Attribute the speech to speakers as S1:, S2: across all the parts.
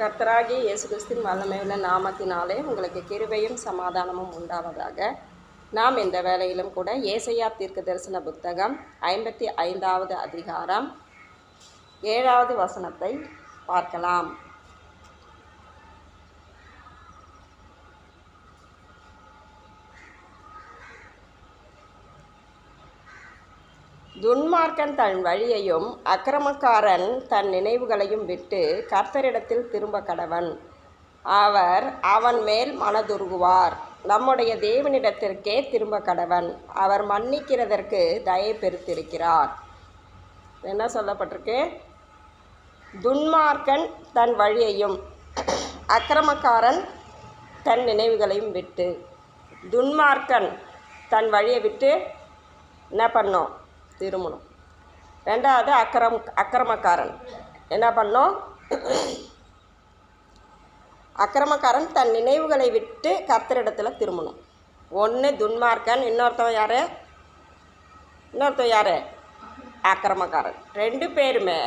S1: கர்த்தராகி இயேசு கிறிஸ்தின் வல்லமையுள்ள நாமத்தினாலே உங்களுக்கு கிருபையும் சமாதானமும் உண்டாவதாக. நாம் இந்த வேளையிலும் கூட ஏசையா தீர்க்க தரிசன புத்தகம் ஐம்பத்தி ஐந்தாவது அதிகாரம் ஏழாவது வசனத்தை பார்க்கலாம். துன்மார்க்கன் தன் வழியையும் அக்கிரமக்காரன் தன் நினைவுகளையும் விட்டு கர்த்தரிடத்தில் திரும்ப கடவன். அவர் அவன் மேல் மனதுருகுவார். நம்முடைய தேவனிடத்திற்கே திரும்ப கடவன். அவர் மன்னிக்கிறதற்கு தயை பெருத்திருக்கிறார். என்ன சொல்லப்பட்டிருக்கு? துன்மார்க்கன் தன் வழியையும் அக்கிரமக்காரன் தன் நினைவுகளையும் விட்டு. துன்மார்க்கன் தன் வழியை விட்டு என்ன பண்ணோம்? திரும்பணும் ரெண்டாவது அக்கிரம் அக்கிரமக்காரன். என்ன பண்ணோம்? அக்கிரமக்காரன் தன் நினைவுகளை விட்டு கர்த்தரிடத்தில் திரும்பணும். ஒன்று துன்மார்க்கன் இன்னொருத்தவன் யார்? இன்னொருத்தவன் யார்? அக்கிரமக்காரன். ரெண்டு பேருமே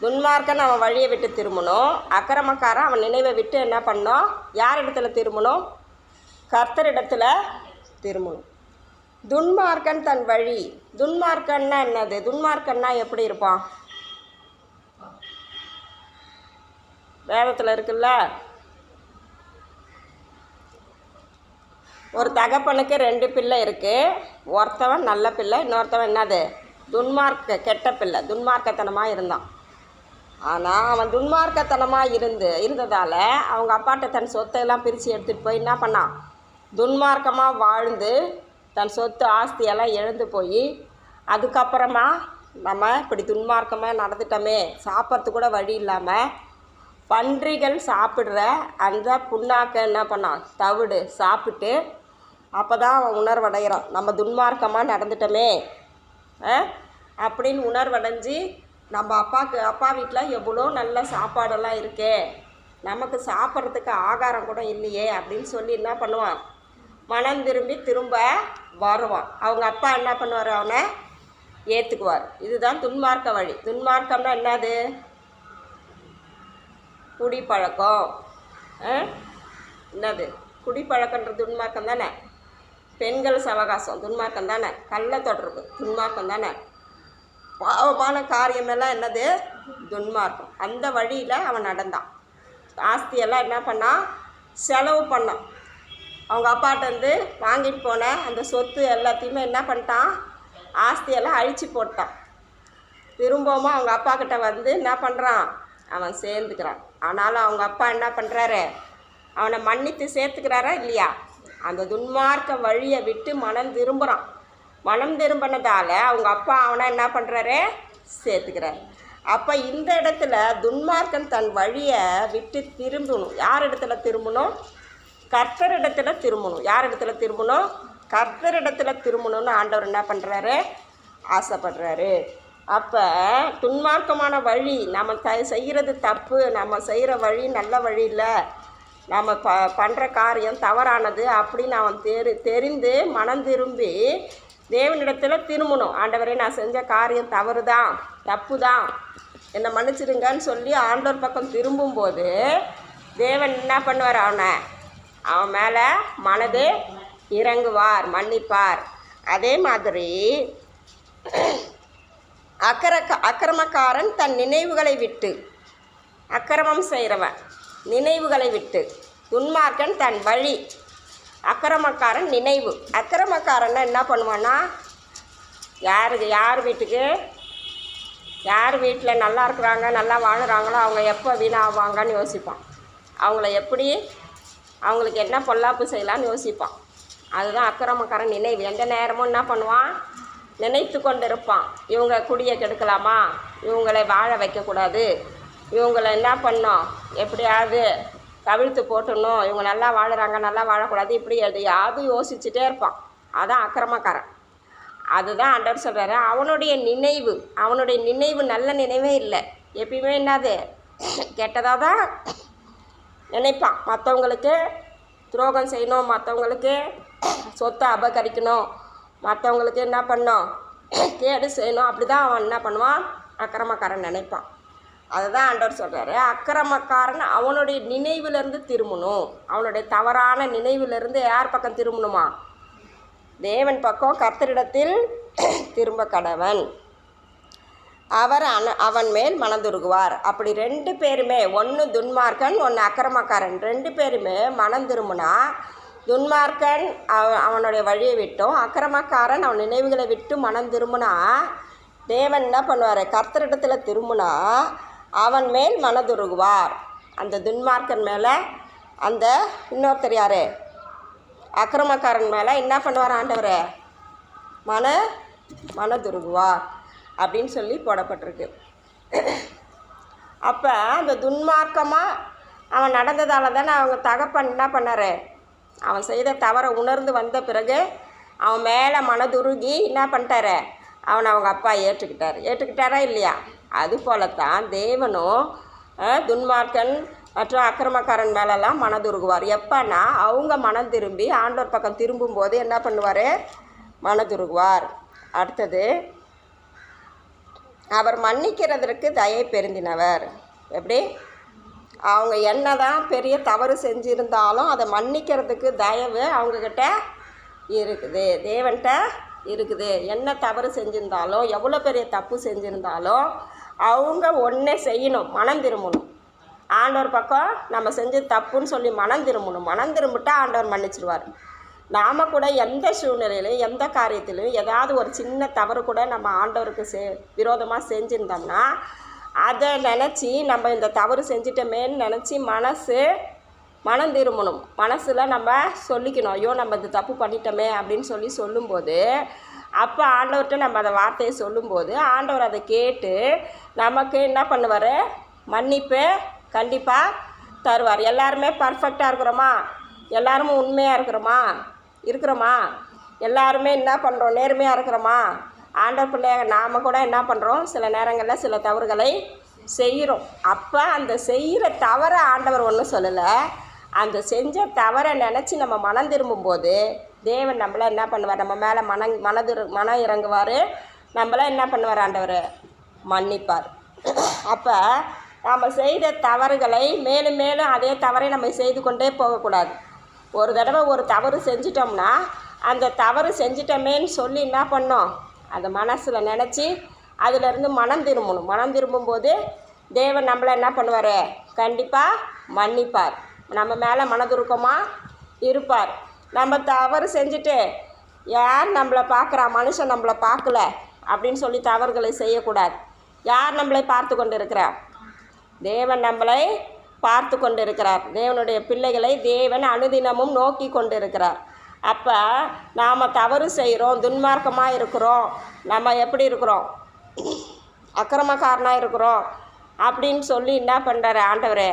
S1: துன்மார்க்கன் அவன் வழியை விட்டு திரும்பணும். அக்கிரமக்காரன் அவன் நினைவை விட்டு என்ன பண்ணோம்? யார் இடத்துல திரும்பணும்? கர்த்தரிடத்தில் திரும்பணும். துன்மார்க்கன் தன் வழி. துன்மார்க்கன்னா என்னது? துன்மார்க்கன்னா எப்படி இருப்பான்? வேதத்தில் இருக்குல்ல? ஒரு தகப்பனுக்கு ரெண்டு பிள்ளை இருக்குது ஒருத்தவன் நல்ல பிள்ளை இன்னொருத்தவன் என்னது? துன்மார்க்க கெட்ட பிள்ளை. துன்மார்க்கத்தனமாக இருந்தான். ஆனால் அவன் துன்மார்க்கத்தனமாக இருந்து இருந்ததால் அவங்க அப்பாட்ட தன் சொத்தையெல்லாம் பிரித்து எடுத்துகிட்டு போய் என்ன பண்ணான்? துன்மார்க்கமாக வாழ்ந்து தன் சொத்து ஆஸ்தியெல்லாம் இழந்து போய் அதுக்கப்புறமா நம்ம இப்படி துன்மார்க்கமாக நடந்துட்டோமே சாப்பிட்றதுக்கு கூட வழி இல்லாமல் பன்றிகள் சாப்பிட்ற அந்த புண்ணாக்க என்ன பண்ணான்? தவிடு சாப்பிட்டு அப்போ தான் அவன் உணர்வடைகிறான். நம்ம துன்மார்க்கமாக நடந்துட்டோமே ஆ? அப்படின்னு உணர்வடைஞ்சு நம்ம அப்பாவுக்கு அப்பா வீட்டில் எவ்வளோ நல்ல சாப்பாடெல்லாம் இருக்கே நமக்கு சாப்பிட்றதுக்கு ஆகாரம் கூட இல்லையே அப்படின்னு சொல்லி என்ன பண்ணுவான்? மனம் திரும்பி திரும்ப வருவான். அவங்க அப்பா என்ன பண்ணுவார்? அவனை ஏற்றுக்குவார் இதுதான் துன்மார்க்க வழி. துன்மார்க்கம்னா என்னது? குடிப்பழக்கம். என்னது? குடிப்பழக்கன்ற துன்மார்க்கம் தானே? பெண்கள் சவகாசம் துன்மார்க்கம் தானே? கள்ள தொடர்பு துன்மார்க்கம் தானே? பாவமான காரியமெல்லாம் என்னது? துன்மார்க்கம். அந்த வழியில் அவன் நடந்தான். ஆஸ்தியெல்லாம் என்ன பண்ணான்? செலவு பண்ணான். அவங்க அப்பாட்டேருந்து வாங்கிட்டு போன அந்த சொத்து எல்லாத்தையுமே என்ன பண்ணிட்டான்? ஆஸ்தியெல்லாம் அழித்து போட்டான். திரும்பவும் அவங்க அப்பா கிட்ட வந்து என்ன பண்ணுறான் அவன் சேர்ந்துக்கிறான். ஆனாலும் அவங்க அப்பா என்ன பண்ணுறாரு அவனை மன்னித்து சேர்த்துக்கிறாரா இல்லையா? அந்த துன்மார்க்க வழியை விட்டு மனம் திரும்புகிறான் மனம் திரும்பினதால் அவங்க அப்பா அவனை என்ன பண்ணுறாரு சேர்த்துக்கிறார். அப்போ இந்த இடத்துல துன்மார்க்கன் தன் வழியை விட்டு திரும்பணும். யார் இடத்துல திரும்பணும்? கர்த்தர் திரும்பணும். யார் இடத்துல திரும்பணும்? கர்த்தர் திரும்பணும்னு ஆண்டவர் என்ன பண்ணுறாரு ஆசைப்படுறாரு. அப்போ துன்மார்க்கமான வழி நம்ம த செய்கிறது தப்பு நம்ம செய்கிற வழி நல்ல வழி இல்லை. நம்ம ப பண்ணுற காரியம் தவறானது அப்படின்னு அவன் தெரி தெரிந்து மனம் திரும்பி தேவனிடத்தில் திரும்பணும். ஆண்டவரே நான் செஞ்ச காரியம் தவறு தான் தப்பு தான் என்னை மன்னிச்சிடுங்கன்னு சொல்லி ஆண்டவர் பக்கம் திரும்பும்போது தேவன் என்ன பண்ணுவார் அவனை? அவன் மேலே மனது இறங்குவார் மன்னிப்பார். அதே மாதிரி அக்கர அக்கிரமக்காரன் தன் நினைவுகளை விட்டு அக்கிரமம் செய்கிறவன் நினைவுகளை விட்டு துன்மார்க்கன் தன் வழி அக்கிரமக்காரன் நினைவு. அக்கிரமக்காரன்னா என்ன பண்ணுவான்னா யாருக்கு யார் வீட்டுக்கு யார் வீட்டில் நல்லா இருக்கிறாங்க நல்லா வாழ்கிறாங்களோ அவங்க எப்போ வீணாவாங்கன்னு யோசிப்பான். அவங்கள எப்படி அவங்களுக்கு என்ன பொல்லாப்பு செய்யலான்னு யோசிப்பான். அதுதான் அக்கிரமக்காரன். நினைவு எந்த நேரமும் என்ன பண்ணுவான்? நினைத்து கொண்டு இருப்பான் இவங்க குடியை கெடுக்கலாமா? இவங்களை வாழ வைக்கக்கூடாது. இவங்களை என்ன பண்ணோம்? எப்படியாவது கவிழ்த்து போட்டுடணும். இவங்க நல்லா வாழுறாங்க நல்லா வாழக்கூடாது. இப்படி எதையாவது யோசிச்சுட்டே இருப்பான். அதான் அக்கிரமக்காரன். அதுதான் ஆண்டவர் சொல்கிறாரு அவனுடைய நினைவு அவனுடைய நினைவு நல்ல நினைவே இல்லை. எப்பயுமே என்னது? கெட்டதாக தான் நினைப்பான். மற்றவங்களுக்கு துரோகம் செய்யணும். மற்றவங்களுக்கு சொத்தை அபகரிக்கணும். மற்றவங்களுக்கு என்ன பண்ணும் கேடு செய்யணும். அப்படி தான் அவன் என்ன பண்ணுவான்? அக்கிரமக்காரன் நினைப்பான். அதுதான் ஆண்டவர் சொல்கிறாரு அக்கிரமக்காரன் அவனுடைய நினைவிலிருந்து திரும்பணும். அவனுடைய தவறான நினைவிலிருந்து யார் பக்கம் திரும்பணுமா? தேவன் பக்கம் கர்த்தரிடத்தில் திரும்ப கடவன். அவர் அன அவன் மேல் மனதுருகுவார் அப்படி ரெண்டு பேருமே ஒன்று துன்மார்க்கன் ஒன்று அக்கிரமக்காரன். ரெண்டு பேருமே மனம் திரும்பினா துன்மார்க்கன் அவ அவனுடைய வழியை விட்டும் அக்கிரமக்காரன் அவன் நினைவுகளை விட்டு மனம் திரும்பினா தேவன் என்ன பண்ணுவார்? கர்த்தரிடத்தில் திரும்பினா அவன் மேல் மனதுருகுவார். அந்த துன்மார்க்கன் மேலே அந்த இன்னொருத்தர் யார்? அக்கிரமக்காரன் மேலே என்ன பண்ணுவார் ஆண்டவர்? மன மனதுருகுவார். அப்படின்னு சொல்லி போடப்பட்டிருக்கு. அப்போ அந்த துன்மார்க்கமாக அவன் நடந்ததால் தானே அவங்க தகப்பன் என்ன பண்ணார்? அவன் செய்த தவறை உணர்ந்து வந்த பிறகு அவன் மேலே மனதுருகி என்ன பண்ணிட்டாரு? அவனை அவங்க அப்பா ஏற்றுக்கிட்டார். ஏற்றுக்கிட்டாரா இல்லையா? அது போல தான் தேவனும் துன்மார்க்கன் மற்றும் அக்கிரமக்காரன் மேலெல்லாம் மனதுருகுவார். எப்போன்னா அவங்க மனம் திரும்பி ஆண்டோர் பக்கம் திரும்பும்போது என்ன பண்ணுவார்? மனதுருகுவார். அடுத்தது அவர் மன்னிக்கிறதற்கு தயை பெருந்தினவர். எப்படி? அவங்க என்னதான் பெரிய தவறு செஞ்சுருந்தாலும் அதை மன்னிக்கிறதுக்கு தயவு அவங்கக்கிட்ட இருக்குது. தேவன்கிட்ட இருக்குது. என்ன தவறு செஞ்சுருந்தாலும் எவ்வளோ பெரிய தப்பு செஞ்சுருந்தாலும் அவங்க ஒன்றே செய்யணும் மனம் திரும்பணும். ஆண்டவர் பக்கம் நம்ம செஞ்ச தப்புன்னு சொல்லி மனம் திரும்பணும். மனம் திரும்பிட்டா ஆண்டவர் மன்னிச்சிடுவார் நாம் கூட எந்த சூழ்நிலையிலும் எந்த காரியத்திலும் ஏதாவது ஒரு சின்ன தவறு கூட நம்ம ஆண்டவருக்கு செ விரோதமாக செஞ்சுருந்தோம்னா அதை நினச்சி நம்ம இந்த தவறு செஞ்சிட்டோமேன்னு நினச்சி மனசு மனம் திரும்பணும். மனசில் நம்ம சொல்லிக்கணும் ஐயோ நம்ம இந்த தப்பு பண்ணிட்டோமே அப்படின்னு சொல்லி சொல்லும்போது அப்போ ஆண்டவர்கிட்ட நம்ம அந்த வார்த்தையை சொல்லும்போது ஆண்டவர் அதை கேட்டு நமக்கு என்ன பண்ணுவார்? மன்னிப்பு கண்டிப்பாக தருவார். எல்லாருமே பர்ஃபெக்டாக இருக்கிறோமா? எல்லாருமே உண்மையாக இருக்கிறோமா? இருக்கிறோமா? எல்லாருமே என்ன பண்ணுறோம் நேர்மையாக இருக்கிறோமா? ஆண்டவர் பிள்ளையாக நாம் கூட என்ன பண்ணுறோம் சில நேரங்களில் சில தவறுகளை செய்கிறோம் அப்போ அந்த செய்கிற தவறை ஆண்டவர் ஒன்றும் சொல்லலை. அந்த செஞ்ச தவறை நினச்சி நம்ம மனம் திரும்பும்போது தேவன் நம்மளை என்ன பண்ணுவார்? நம்ம மேலே மன மனதிரு மனம் இறங்குவார். நம்மள என்ன பண்ணுவார் ஆண்டவர்? மன்னிப்பார். அப்போ நாம் செய்த தவறுகளை மேலும் மேலும் அதே தவறை நம்ம செய்து கொண்டே போகக்கூடாது. ஒரு தடவை ஒரு தவறு செஞ்சிட்டோம்னா அந்த தவறு செஞ்சிட்டோமேன்னு சொல்லி என்ன பண்ணோம்? அந்த மனசில் நினச்சி அதிலிருந்து மனம் திரும்பணும். மனம் திரும்பும்போது தேவன் நம்மளை என்ன பண்ணுவார்? கண்டிப்பாக மன்னிப்பார். நம்ம மேலே மனதுருக்கமாக இருப்பார். நம்ம தவறு செஞ்சுட்டு யார் நம்மளை பார்க்குறா மனுஷன் நம்மளை பார்க்கல அப்படின்னு சொல்லி தவறுகளை செய்யக்கூடாது. யார் நம்மளை பார்த்து கொண்டு இருக்கிறா தேவன் நம்மளை பார்த்து கொண்டு இருக்கிறார் தேவனுடைய பிள்ளைகளை தேவன் அனுதினமும் நோக்கி கொண்டு இருக்கிறார் அப்போ நாம் தவறு செய்கிறோம் துன்மார்க்கமாக இருக்கிறோம். நம்ம எப்படி இருக்கிறோம்? அக்கிரமக்காரனாக இருக்கிறோம் அப்படின்னு சொல்லி என்ன பண்ணுறாரு ஆண்டவர்?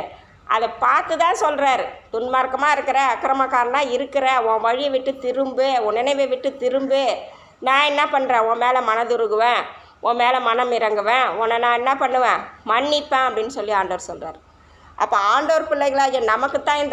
S1: அதை பார்த்து தான் சொல்கிறாரு துன்மார்க்கமாக இருக்கிற அக்கிரமக்காரனாக இருக்கிற உன் வழியை விட்டு திரும்பு உன் நினைவை விட்டு திரும்பு. நான் என்ன பண்ணுறேன் உன் மேலே மனதுருகுவேன் உன் மேலே மனம் இறங்குவேன். உன்னை நான் என்ன பண்ணுவேன்? மன்னிப்பேன் அப்படின்னு சொல்லி ஆண்டவர் சொல்கிறார் அப்போ ஆண்டோர் பிள்ளைகளாகிய நமக்கு தான் இந்த